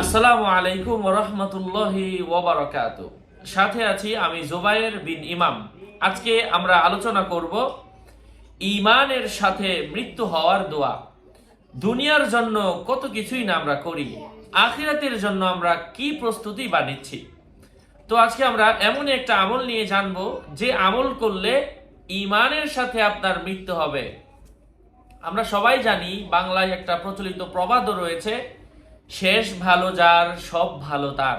আসসালামু আলাইকুম রহমতুল্লাহি ওবরাকাত সাথে আছি আমি জুবায়ের বিন ইমাম। আজকে আমরা আলোচনা করব ইমানের সাথে মৃত্যু হওয়ার দোয়া। দুনিয়ার জন্য কত কিছুই না আমরা করি, আখিরাতের জন্য আমরা কি প্রস্তুতি বা নিচ্ছি? তো আজকে আমরা এমন একটা আমল নিয়ে জানব যে আমল করলে ইমানের সাথে আপনার মৃত্যু হবে। আমরা সবাই জানি বাংলায় একটা প্রচলিত প্রবাদও রয়েছে শেষ ভালো যার, সব ভালো তার।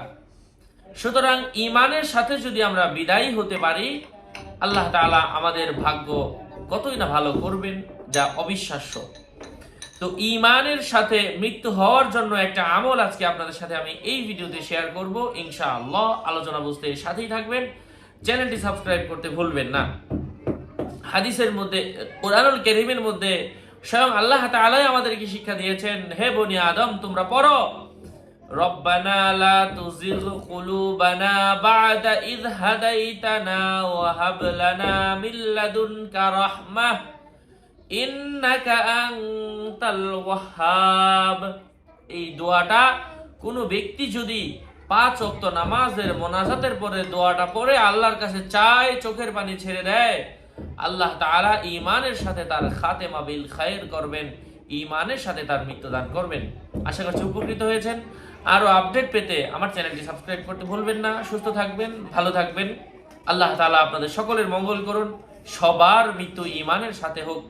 সুতরাং ইমানের সাথে যদি আমরা বিদায়ী হতে পারি, আল্লাহ তাআলা আমাদের ভাগ্য কতই না ভালো করবেন, যা অবিশ্বাস্য। তো ইমানের সাথে মৃত্যু হওয়ার জন্য একটা আমল আজকে আপনাদের সাথে আমি এই ভিডিওতে শেয়ার করব। ইনশাআল্লাহ আলোচনা বুঝতে সাথেই থাকবেন। চ্যানেলটি সাবস্ক্রাইব করতে ভুলবেন না। হাদিসের মধ্যে, কোরআনুল কেরিমের মধ্যে স্বয়ং আল্লাহ তাআলাই আমাদেরকে শিক্ষা দিয়েছেন, হে বনি আদম, তোমরা পড়ো। রব্বানা এই দোয়াটা কোনো ব্যক্তি যদি পাঁচ ওয়াক্ত নামাজের মোনাজাতের পরে দোয়াটা পড়ে, আল্লাহর কাছে চায়, চোখের পানি ছেড়ে দেয় আল্লাহ তাআলা ঈমানের সাথে তার খাতেমা বিল খায়ের করবেন, ঈমানের সাথে তার মৃত্যুদান করবেন। আশা করছি উপকৃত হয়েছেন। আরও আপডেট পেতে আমার চ্যানেলটি সাবস্ক্রাইব করতে ভুলবেন না। সুস্থ থাকবেন, ভালো থাকবেন। আল্লাহ তাআলা আপনাদের সকলের মঙ্গল করুন। সবার মৃত্যু ঈমানের সাথে হোক।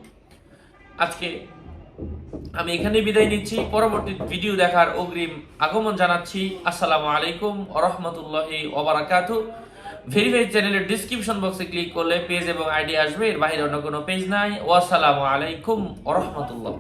আজকে আমি এখানে বিদায় নিচ্ছি। পরবর্তী ভিডিও দেখার অগ্রিম আগমন জানাচ্ছি। আসসালামু আলাইকুম ওরহমতুল্লাহি ওবারাকাতু ভেরিফাই চ্যানেলের ডিসক্রিপশন বক্সে ক্লিক করলে পেজ এবং আইডি আসবে। এর বাইরে অন্য কোনো পেজ নাই। ওয়াসসালামু আলাইকুম ওরহমতুল্লাহ